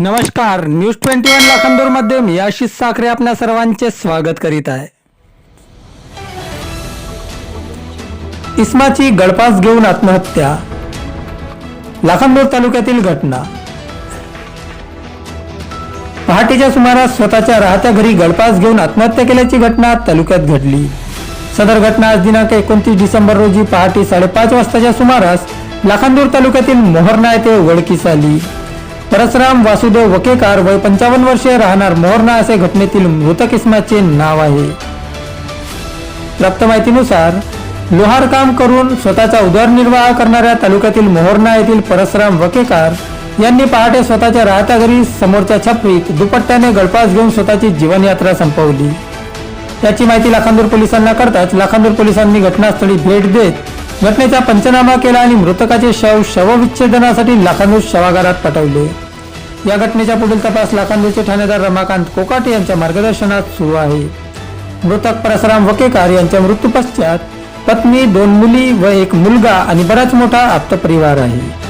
नमस्कार news twenty one लाखांदूरमध्ये मी आशिष साखरे आपल्या सर्वांचे स्वागत करीत आहे. इस्माची गळपास घेऊन आत्महत्या लाखांदूर तालुक्यातील घटना. पहाटेच्या सुमारास स्वतःच्या राहत्या घरी गळपास घेऊन आत्महत्या केल्याची घटना तालुक्यात घडली. सदर घटना आज दिनांक एकोणतीस डिसेंबर रोजी पहाटे साडेपाच वाजताच्या सुमारास लाखांदूर तालुक्यातील मोहरणा येथे उघडकीस आली. परसराम वासुदेव वकेकार वय पंचावन्न वर्षे राहणार मोहरणा असे घटनेतील मृतक इस्माचे नाव आहे. प्राप्त माहितीनुसार लोहार काम करून स्वतःचा उदरनिर्वाह करणाऱ्या तालुक्यातील मोहरणा येथील परसराम वकेकार यांनी पहाटे स्वतःच्या राहत्या घरी समोरच्या छपरीत दुपट्ट्याने गळपास घेऊन स्वतःची जीवनयात्रा संपवली. याची माहिती लाखांदूर पोलिसांना करताच लाखांदूर पोलिसांनी घटनास्थळी भेट देत घटनेचा पंचनामा केला आणि मृतकाचे शव शवविच्छेदनासाठी लाखांदूर शवागारात पाठवले. या घटनेचा पुढील तपास लाखांदूरचे ठाणेदार रमाकांत कोकाटे यांच्या मार्गदर्शनात सुरू आहे. मृतक परसराम वकेकार यांच्या मृत्यूपश्चात पत्नी दोन मुली व एक मुलगा आणि बराच मोठा आप्त परिवार आहे.